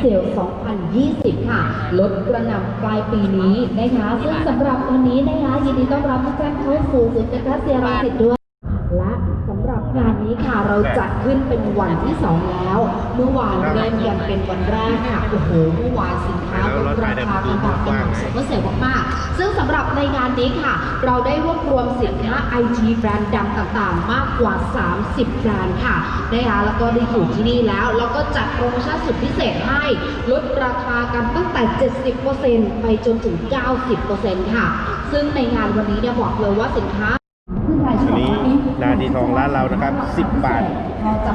เซล 2020 ค่ะ ลดกระหน่ำปลายปีนี้นะคะซึ่งสำหรับวันนี้นะคะยินดีต้อนรับทุกท่านเข้าสู่ศูนย์การค้าเซียรังสิตด้วย และสำหรับงานนี้ค่ะเราจัดขึ้นเป็นวันที่ 2 แล้ว เมื่อวานเริ่มกันเป็นวันแรกค่ะโอ้โหเมื่อวานสินค้าลดราคากันแบบกระหน่ำสุดเสียมาก ซึ่งสำหรับในงานนี้ค่ะ เราได้รวบรวมสินค้า IG แบรนด์ดังต่างๆ มากกว่า 30 แบรนด์ค่ะนะคะแล้วก็ได้อยู่ที่นี่แล้ว แล้วก็จัดโปรโมชั่นสุดพิเศษให้ลดราคากันตั้งแต่ 70%ไปจนถึง 90%ค่ะ ซึ่งในงานวันนี้เนี่ยบอกเลยว่าสินค้า นาทีทองร้านเรานะครับ 10 บาท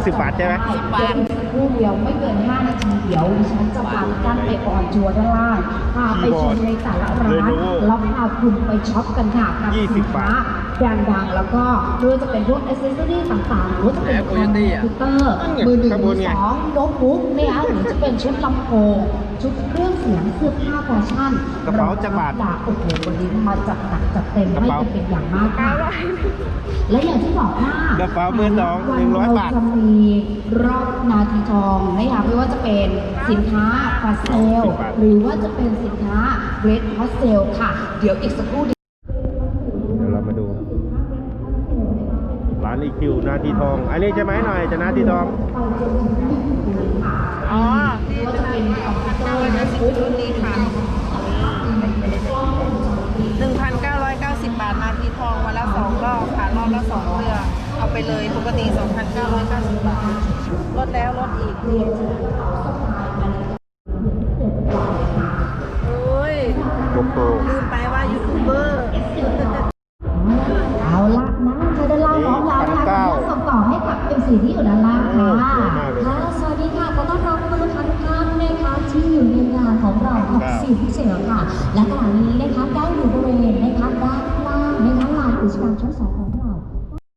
10 บาทใช่ไหมสิบบาทครู่เดียวไม่เกิน5นาทีเดี๋ยวดิฉันจะวางกั้นไปออนทัวร์ด้านล่างพาไปชมในแต่ละร้าน Lenovo แล้วพาคุณไปช็อปกันค่ะกับ20สินค้าบาทแบรน ด์ดังแล้วก็ไม่ว่าจะเป็นพวกอ c เซสซอรี่ต่างๆ หรือว่าจะเป็นคอมพิวเตอร์มือหนึ่งข้างบมือนไงสองโน้ตบุ๊กเนี่ยหรือจะเป็นชุดลำโพงชุดเครื่องเสียงเสื้อผ้าแฟชั่นกระเป๋าจะบาทดาโอ้โหวันนี้มาจัดหนักจัดเต็มกระให้เป๋ากันเป็นอย่างมากค่ะและอย่างที่บอกว่ากระเป๋ามือสองวันหนึ่งร้อยบาทจะมีรอบนาทีทองนะคะไม่ว่าจะเป็นสินค้าฟาเซลสิบบาทหรือว่าจะเป็นสินค้าเรดพาสเซลค่ะ เดี๋ยวอีกสักครู่ ร้านอีคิวนาทีทอง อันนี้จะไหมหน่อยจะนาทีทอง อ๋อไม่ว่าจะเป็นคอมพิวเตอร์โน้ตบุ๊กรุ่นนี้ค่ะ1,990 บาทนาทีทองวันละสองรอบค่ะรอบละสองเรือเอาไปเลยปกติ 2,990 บาทลดแล้วลดอีกโอ้ยโกโก้ลืมไป ซีพิเศษค่ะ และขณะนี้นะคะได้อยู่บริเวณนะคะด้านล่างนะคะลานกิจกรรมชั้นสองของเรา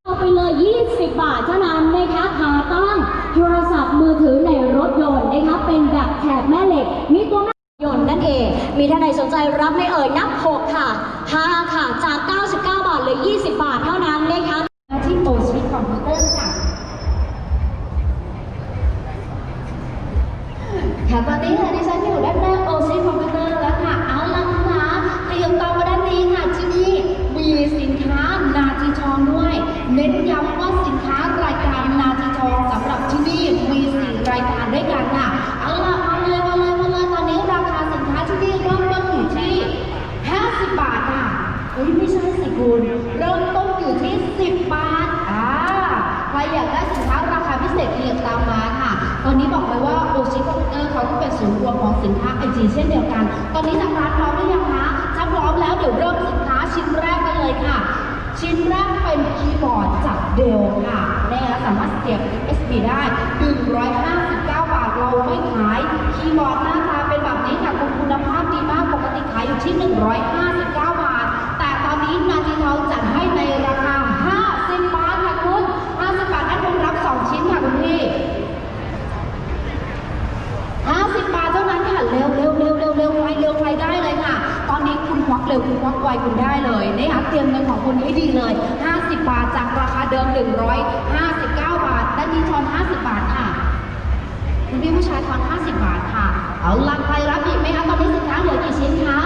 เอาไปเลย 20 บาทเท่านั้นนะคะขาตั้งโทรศัพท์มือถือในรถยนต์นะคะเป็นแบบแถบแม่เหล็ก มีตัวยนต์นั่นเอง มีท่านใดสนใจรับไม่เอ่ยนับ 6 ค่ะ 5 ค่ะ จาก 99 บาทเหลือ 20 บาทเท่านั้นนะคะที่โอชิคอมพิวเตอร์ เนอร์เขาก็เป็นศูนย์รวมของสินค้าไอจีเช่นเดียวกัน ตอนนี้ทางร้านพร้อมหรือยังคะถ้าพร้อมแล้วเดี๋ยวเริ่มสินค้าชิ้นแรกกันเลยค่ะ ชิ้นแรกเป็นคีย์บอร์ดจากเดลค่ะนะคะสามารถเสียบ USB ได้ 159 บาทเราไม่ขาย คีย์บอร์ดหน้าตาเป็นแบบนี้ค่ะคุณคุณภาพดีมากปกติขายอยู่ที่1 5 เร็วคุณควักไวคุณได้เลยนะคะเตรียมเงินของคุณให้ดีเลย 50 บาทจากราคาเดิม 159 บาทด้านนี้ทอน 50 บาทค่ะ คุณพี่ผู้ชายทอน 50 บาทค่ะ เอาลังใครรับอีกไหมคะตอนนี้สินค้าเหลือกี่ชิ้นคะ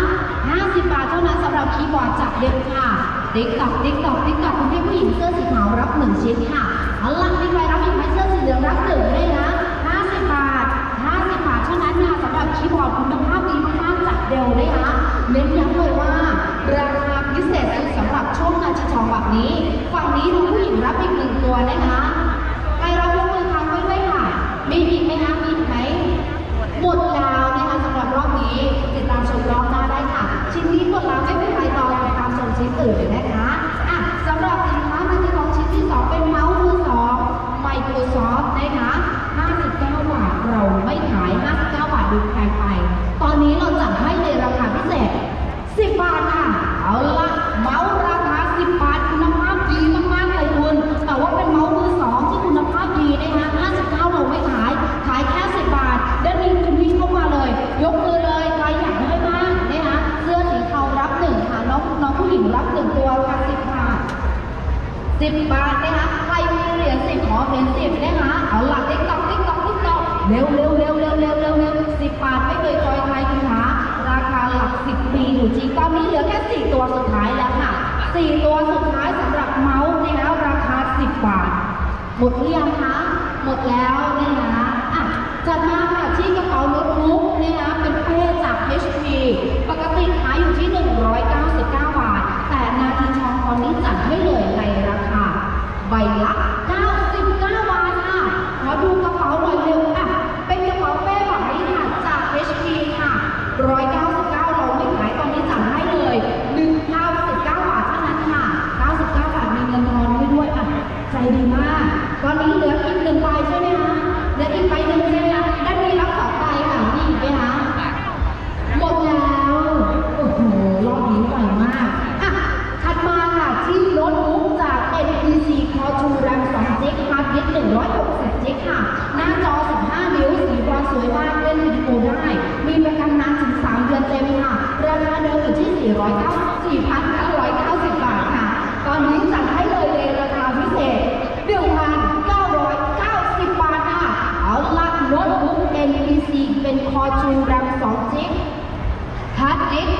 50 บาทเท่านั้นสำหรับคีย์บอร์ดจากเด็กค่ะติ๊กตอกติ๊กตอกติ๊กตอกคุณพี่ผู้หญิงเสื้อสีขาวรับ 1 ชิ้นค่ะเอาลังมีใครรับอีกไหมเสื้อสีเหลืองรับหนึ่งได้นะ50 บาท 50 บาทเท่านั้นค่ะสำหรับคีย์บอร์ดคุณภาพดีมากๆจากเดลนะคะเน้นย้ำเลยว่า ราคาพิเศษสุดสำหรับช่วงนาทีทองแบบนี้ ฝั่งนี้คุณผู้หญิงรับอีกหนึ่งตัวนะคะ สิบบาทนะคะใครมีเหรียญสิบขอเหรียญสิบนะคะเอาหลักติ๊กต๊อกติ๊กต๊อกติ๊กต๊อกเร็วเร็วเร็วเร็วเร็วเร็วเร็วสิบบาทไม่เคยคอยใครคุณคะราคาหลักสิบปีอยู่จริงตอนนี้เหลือแค่สี่ตัวสุดท้ายแล้วค่ะสี่ตัวสุดท้ายสำหรับเมาส์นะคะราคาสิบบาท หมดเรียังคะหมดแล้วนะค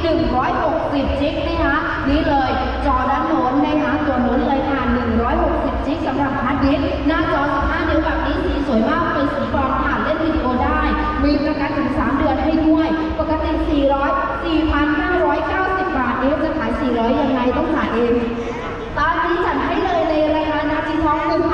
160 จิกนะคะนี่เลยจอด้านโน้นนะคะตัวโน้นเลยค่ะ 160 จิกสำหรับฮาร์ดดิสก์หน้าจอ 15 นิ้วแบบนี้สีสวยมากเป็นสีบอนซ์ค่ะเล่นวิดีโอได้ มีประกันถึง 3 เดือนให้ด้วย ปกติ 400 4,990 บาทนี้จะขาย 400 ยังไงต้องจ่ายเอง ตอนนี้จัดให้เลยในราคานาทีทอง1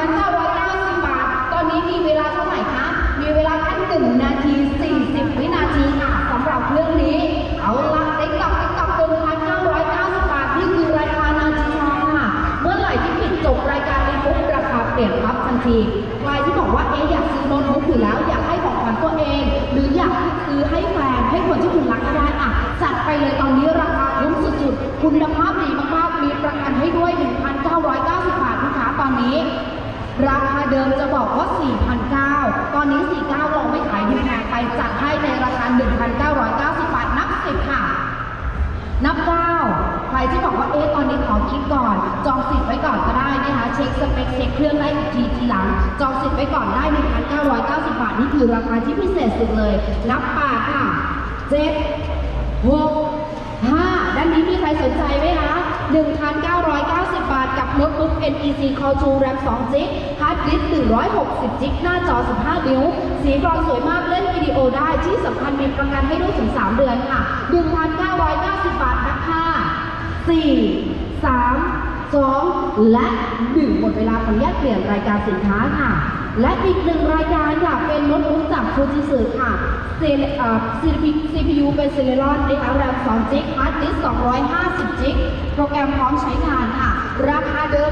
คุณภาพดีมากๆ มีประกันให้ด้วย 1,990 บาทลูกค้าตอนนี้ ราคาเดิมจะบอกว่า 4,900 ตอนนี้ 49เราไม่ขายดีแพงไปจัดให้ในราคา 1,990 บาท นับ 10 ค่ะ นับ 9 ใครที่บอกว่า เอ๊ะ ตอนนี้ขอคิดก่อน จองสิทธิ์ไว้ก่อนก็ได้นะคะ เช็คสเปคเช็คเครื่องได้อีกทีทีหลัง จองสิทธิ์ไว้ก่อนได้ 1,990 บาท นี่คือราคาที่พิเศษสุดเลย นับปากค่ะ7หกห้าด้านนี้มีใค รสนใจไหมคะ 1,990 บาทกับโน้ตบุ๊ก NEC Core 2 RAM 2 g b ฮาร์ดดิสก์160 g b หน้าจอ 15 นิ้ว สีกรอนสวยมากเล่นวิดีโอได้ที่สำคัญมีประกันให้ด้วยถึง 3 เดือนค่ะ 1,990 บาทนับ5 4 3 2 และ 1 หมดเวลาขออนุญาเปลี่ยนรายการสินค้าค่ะ และอีกหนึ่งรายการค่ะ เป็นโน้ตบุ๊กจากฟูจิสึค่ะเซลเอ่อ CPU เป็นเซเลรอนนะคะแรม2จิกฮาร์ดดิสก์250 จิก โปรแกรมพร้อมใช้งานค่ะ ราคาเดิม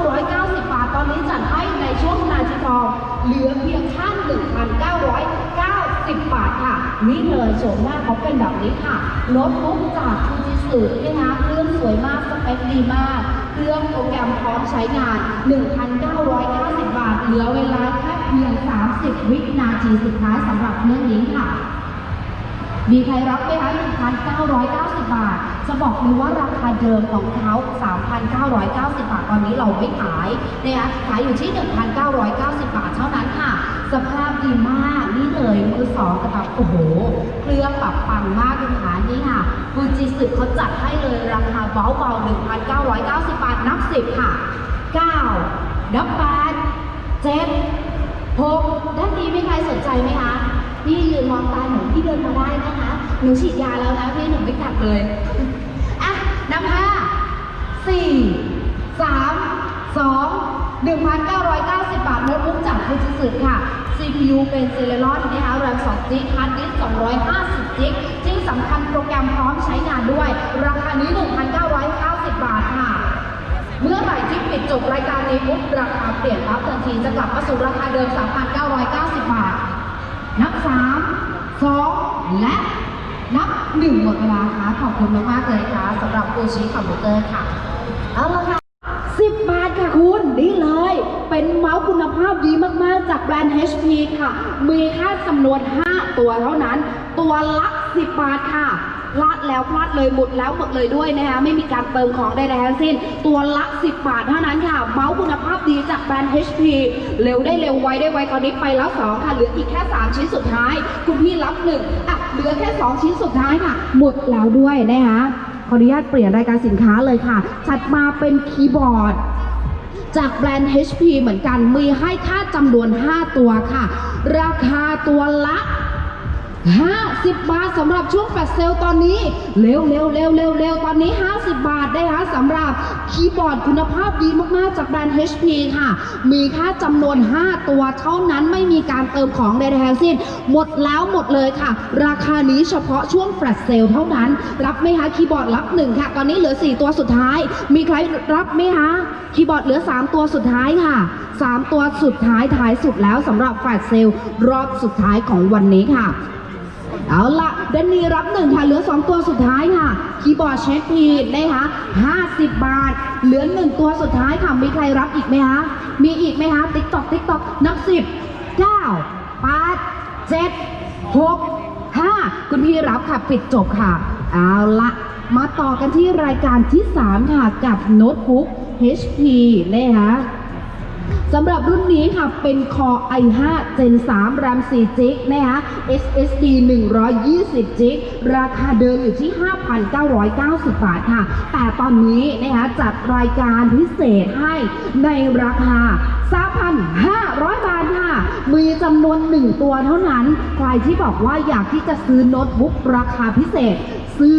3,990 บาท ตอนนี้จัดให้ในช่วงนาทีทอง เหลือเพียงท่าน1,900 90 บาทค่ะ นี่เลยโฉมหน้าเขาเป็นแบบนี้ค่ะโน้ตบุ๊กจากฟูจิสึนะคะเครื่องสวยมากสเปคดีมาก เครื่องโปรแกรมพร้อมใช้งาน 1,990 บาท เหลือเวลาแค่เพียง 30 วินาทีสุดท้ายสำหรับเรื่องนี้ค่ะ มีใครรับไหมคะ 1,990 บาท จะบอกเลยว่าราคาเดิมของเขา 3,990 บาท ตอนนี้เราไม่ขายนะคะขายอยู่ที่ 1,990 บาทเท่านั้นค่ะ สภาพดีมาก นี่เลยมือสองกระตับโอ้โห เครื่องแบบปังมากคุณคะนี่ค่ะฟูจิสึเขาจัดให้เลยราคาเบาๆ1,990 บาท นับ 10 ค่ะ 9 นับ8 7หกด้านนี้มีใครสนใจไหมคะ พี่ยืนมองตาหนูพี่เดินมาได้นะคะหนูฉีดยาแล้วนะพี่หนูไม่กัดเลยอะนับห้าสี่สามสองหนึ่งพันเก้าร้อยเก้าสิบบาทโน้ตบุ๊กจากฟูจิสึค่ะ CPU เป็นเซเลรอนนะคะแรม2จิกฮาร์ดดิสก์250จิกที่สำคัญโปรแกรมพร้อมใช้งานด้วย ราคานี้ 1,990 บาทค่ะ เมื่อไหร่ที่ปิดจบรายการนี้ปุ๊บราคาเปลี่ยนปั๊บทันทีจะกลับมาสู่ราคาเดิม 3,990 บาท นับ3 2และนับ1หมดเวลาค่ะขอบคุณมากๆเลยค่ะสำหรับโอชิคอมพิวเตอร์ค่ะ เอาละค่ะ10บาทค่ะคุณนี่เลย เป็นเมาส์คุณภาพดีมากๆ จากแบรนด์ HP ค่ะ มีค่าจำนวน 5 ตัวเท่านั้น ตัวละ 10 บาทค่ะ พลาดแล้วพลาดเลยหมดแล้วหมดเลยด้วยนะคะไม่มีการเติมของใดๆทั้งสิ้น ตัวละ 10 บาทเท่านั้นค่ะ เมาส์คุณภาพดีจากแบรนด์ HP เร็วได้เร็วไวได้ไวตอนนี้ไปแล้ว 2 ค่ะ เหลืออีกแค่ 3 ชิ้นสุดท้าย คุณพี่รับหนึ่งอะเหลือแค่ 2 ชิ้นสุดท้ายค่ะ หมดแล้วด้วยนะคะขออนุญาตเปลี่ยนรายการสินค้าเลยค่ะถัดมาเป็นคีย์บอร์ดจากแบรนด์ HP เหมือนกัน มีให้ค่าจำนวน 5 ตัวค่ะ ราคาตัวละ 50 บาทสำหรับช่วงแฟลชเซลตอนนี้ เร็วเร็วเร็วเร็วเร็วตอนนี้ 50 บาทได้ค่ะสำหรับคีย์บอร์ดคุณภาพดีมาก ๆ จากแบรนด์ HP ค่ะ มีค่าจำนวน 5 ตัวเท่านั้นไม่มีการเติมของใดๆทั้งสิ้น หมดแล้วหมดเลยค่ะ ราคานี้เฉพาะช่วงแฟลชเซลเท่านั้น รับไหมคะคีย์บอร์ดรับหนึ่งค่ะ ตอนนี้เหลือ 4 ตัวสุดท้าย มีใครรับไหมคะคีย์บอร์ดเหลือ 3 ตัวสุดท้ายค่ะ 3 ตัวสุดท้ายท้ายสุดแล้วสำหรับแฟลชเซลรอบสุดท้ายของวันนี้ค่ะ เอาละเดนนีรับหนึ่งค่ะ เหลือ 2 ตัวสุดท้ายค่ะ คีย์บอร์ดเชฟพีดนะคะ50 บาท เหลือ 1 ตัวสุดท้ายค่ะ มีใครรับอีกไหมคะ มีอีกไหมคะ ติ๊กตอก ติ๊กตอก นับ 10 9 8 7 6 5 คุณพี่รับค่ะ ปิดจบค่ะ เอาละมาต่อกันที่รายการที่ 3 ค่ะ กับโน้ตบุ๊ก HP นะคะ สำหรับรุ่นนี้ค่ะ เป็น Core i5 Gen 3 RAM 4 g b นะคะ SSD 120 g b ราคาเดิมอยู่ที่ 5,990 บาทค่ะ แต่ตอนนี้นะคะจัดรายการพิเศษให้ในราคา 3,500 บาทค่ะ มีจำนวน 1 ตัวเท่านั้น ใครที่บอกว่าอยากที่จะซื้อโน้ตบุ๊กราคาพิเศษ ซื้อ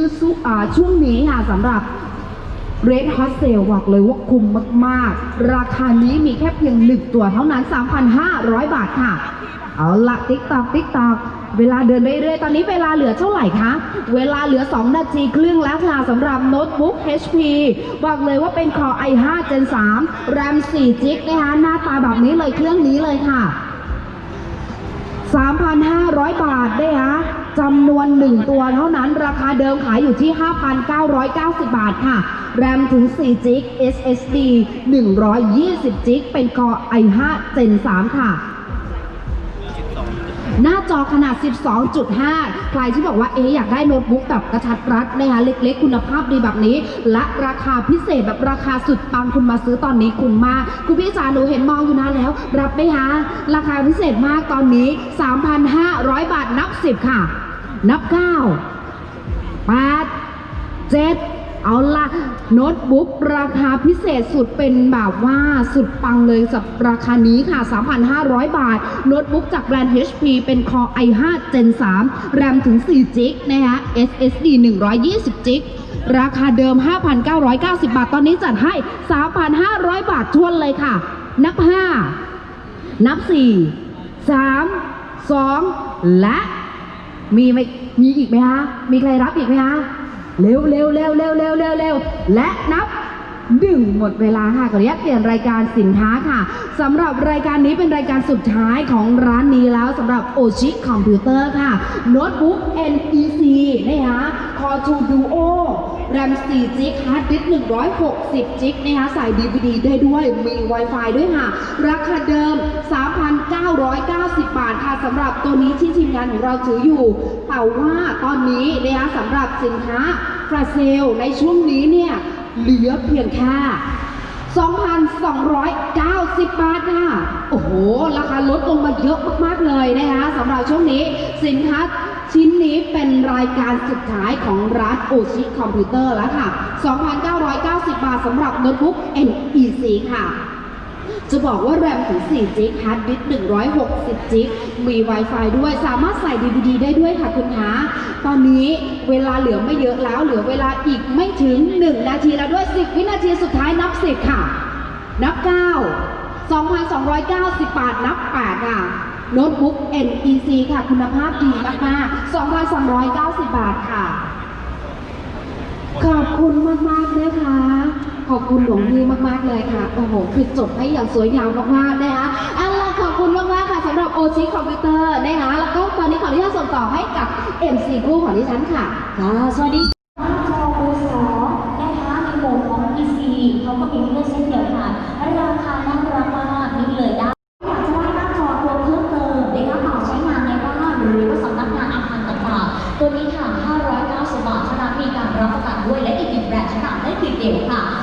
ช่วงนี้ค่ะสำหรับ เรดฮอตเซลบอกเลยว่าคุ้มมากๆ ราคานี้มีแค่เพียงหนึ่งตัวเท่านั้น 3,500 บาทค่ะ เอาละติ๊กตอกติ๊กตอกเวลาเดินไปเรื่อยๆตอนนี้เวลาเหลือเท่าไหร่คะ เวลาเหลือ 2 นาทีครึ่งแล้วค่ะสำหรับโน้ตบุ๊ก HP บอกเลยว่าเป็น Core i5 Gen 3 RAM 4 g b นะคะหน้าตาแบบนี้เลยเครื่องนี้เลยค่ะ 3,500 บาทได้ฮะ จำนวน 1 ตัวเท่านั้นราคาเดิมขายอยู่ที่ 5,990 บาทค่ะ แรมถึง4 g b SSD 120 g b เป็น Core i5 Gen 3 ค่ะ หน้าจอขนาด 12.5 ใครที่บอกว่าเอ๊อยากได้โน้ตบุ๊กแบบกระชัดรัดนะคะเล็กๆ คุณภาพดีแบบนี้ และราคาพิเศษแบบราคาสุดปังคุณมาซื้อตอนนี้คุ้มมาก คุณพี่จ๋าหนูเห็นมองอยู่นานแล้ว รับไหมคะ ราคาพิเศษมากตอนนี้ 3,500 บาทนับ 10 ค่ะ นับ9 8เจ็ดเอาละโน้ตบุ๊กราคาพิเศษสุดเป็นแบบว่าสุดปังเลยสับราคานี้ค่ะ 3,500 บาท โน้ตบุ๊กจากแบรนด์ HP เป็น Core i5 Gen 3 RAM ถึง4 g b นะคะ SSD 120 g b ราคาเดิม 5,990 บาท ตอนนี้จัดให้ 3,500 บาททวนเลยค่ะ นับ 5 นับ 4 3 2 และ มีไหมมีอีกไหมคะมีใครรับอีกไหมคะเร็วเร็วเร็วเร็วเร็วเร็วเร็วและนับดึงหมดเวลาค่ะขออนุญาตเปลี่ยนรายการสินค้าค่ะสำหรับรายการนี้เป็นรายการสุดท้ายของร้านนี้แล้วสำหรับโอชิคอมพิวเตอร์ค่ะโน้ตบุ๊ก NEC นะคะ Core 2 Duo RAM 4 g b Hard Disk 160 g b นะคะใส่ DVD ได้ด้วย มี Wi-Fi ด้วยค่ะ ราคาเดิม 3,990 บาทค่ะสำหรับตัวนี้ที่ทีมงานของเราถืออยู่ แต่ว่าตอนนี้นะคะสำหรับสินค้าฟลาเซลในช่วงนี้เนี่ย เหลือเพียงแค่2,290 บาทค่ะ โอ้โห ราคาลดลงมาเยอะมาก ๆ เลยนะคะสำหรับช่วงนี้สินค้า ชิ้นนี้เป็นรายการสุดท้ายของร้านโอชิคอมพิวเตอร์แล้วค่ะ 2,990 บาทสำหรับโน้ตบุ๊ก NEC ค่ะ จะบอกว่าแรมถึง4 g b ฮาร์ดดิสก์160 g b มี Wi-Fi ด้วย สามารถใส่ DVD ได้ด้วยค่ะคุณคะ ตอนนี้เวลาเหลือไม่เยอะแล้ว เหลือเวลาอีกไม่ถึง 1 นาทีแล้วด้วย 10 วินาทีสุดท้ายนับ 10 ค่ะ นับ 9 2,290 บาทนับ 8 ค่ะ โน้ตบุ๊ก NEC ค่ะ คุณภาพดีมากๆ2,290 บาทค่ะ ขอบคุณมากๆนะคะ ขอบคุณหลวงพี่มากๆเลยค่ะ โอ้โห คือจบให้อย่างสวยงามมากๆนะคะเอาล่ะขอบคุณมากๆค่ะสำหรับโอชิคอมพิวเตอร์นะคะ แล้วก็ตอนนี้ขออนุญาตส่งต่อให้กับ MC คู่ของดิฉันค่ะค่ะสวัสดีหน้าจอมือสองนะคะในโหมดของ PC เขาก็มีให้เลือกเช่นเดียวกันราคาน่ารักมากนี่เลยได้ các bạn vui lấy cái việc ra sẽ bạn lấy kỳ tiểu ha.